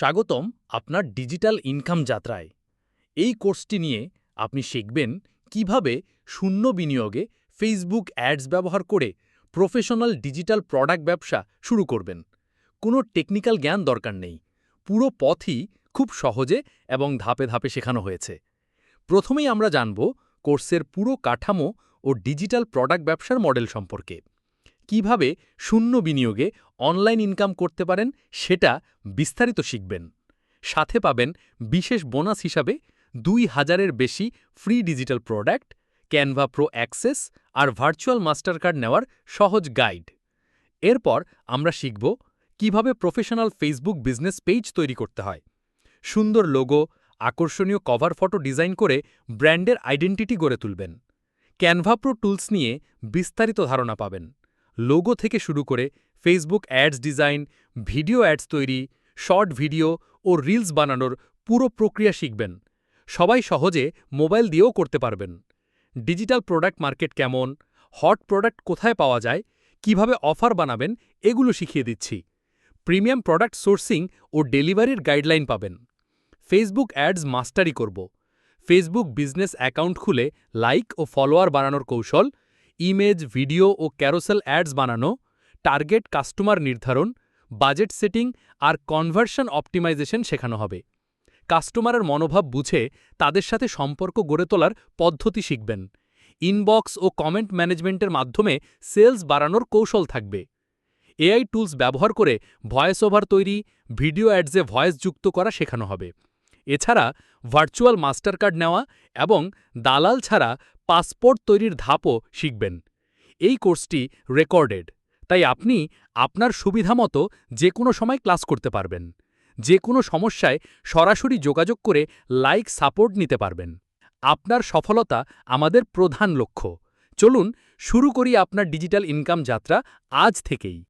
স্বাগতম আপনার digital income যাত্রায়। এই কোর্সটি নিয়ে আপনি শিখবেন কীভাবে শূন্য বিনিয়োগে ফেসবুক অ্যাডস ব্যবহার করে প্রফেশনাল ডিজিটাল প্রোডাক্ট ব্যবসা শুরু করবেন। কোনো টেকনিক্যাল জ্ঞান দরকার নেই। পুরো পথই খুব সহজে এবং ধাপে ধাপে শেখানো হয়েছে। প্রথমেই আমরা জানব কোর্সের পুরো কাঠামো ও ডিজিটাল প্রোডাক্ট ব্যবসার মডেল সম্পর্কে। কীভাবে শূন্য বিনিয়োগে অনলাইন ইনকাম করতে পারেন সেটা বিস্তারিত শিখবেন। সাথে পাবেন বিশেষ বোনাস হিসাবে দুই হাজারের বেশি free digital product, Canva pro access আর ভার্চুয়াল মাস্টার কার্ড নেওয়ার সহজ গাইড। এরপর আমরা শিখব কীভাবে প্রফেশনাল ফেসবুক বিজনেস পেজ তৈরি করতে হয়। সুন্দর লোগো, আকর্ষণীয় কভার ফটো ডিজাইন করে ব্র্যান্ডের আইডেন্টিটি গড়ে তুলবেন। ক্যানভা প্রো টুলস নিয়ে বিস্তারিত ধারণা পাবেন। লোগো থেকে শুরু করে Facebook ads design video ads তৈরি শর্ট ভিডিও ও রিলস বানানোর পুরো প্রক্রিয়া শিখবেন। সবাই সহজে মোবাইল দিয়েও করতে পারবেন। ডিজিটাল প্রোডাক্ট মার্কেট কেমন? হট প্রোডাক্ট কোথায় পাওয়া যায়? কীভাবে অফার বানাবেন? এগুলো শিখিয়ে দিচ্ছি। প্রিমিয়াম প্রোডাক্ট সোর্সিং ও ডেলিভারির গাইডলাইন পাবেন। ফেসবুক অ্যাডস মাস্টারি করব। ফেসবুক বিজনেস অ্যাকাউন্ট খুলে লাইক ও ফলোয়ার বানানোর কৌশল ইমেজ ভিডিও ও ক্যারোসেল অ্যাডস বানানো টার্গেট কাস্টমার নির্ধারণ বাজেট সেটিং আর কনভার্সন অপটিমাইজেশন শেখানো হবে। কাস্টমারের মনোভাব বুঝে তাদের সাথে সম্পর্ক গড়ে তোলার পদ্ধতি শিখবেন। ইনবক্স ও কমেন্ট ম্যানেজমেন্টের মাধ্যমে সেলস বাড়ানোর কৌশল থাকবে। এআই টুলস ব্যবহার করে ভয়েস ওভার তৈরি ভিডিও অ্যাডসে ভয়েস যুক্ত করা শেখানো হবে। এছাড়া ভার্চুয়াল মাস্টার কার্ড নেওয়া এবং দালাল ছাড়া পাসপোর্ট তৈরির ধাপও শিখবেন। এই কোর্সটি রেকর্ডেড, তাই আপনি আপনার সুবিধামতো যে কোনো সময় ক্লাস করতে পারবেন। যে কোনো সমস্যায় সরাসরি যোগাযোগ করে লাইক সাপোর্ট নিতে পারবেন। আপনার সফলতা আমাদের প্রধান লক্ষ্য। চলুন শুরু করি আপনার ডিজিটাল ইনকাম যাত্রা আজ থেকেই।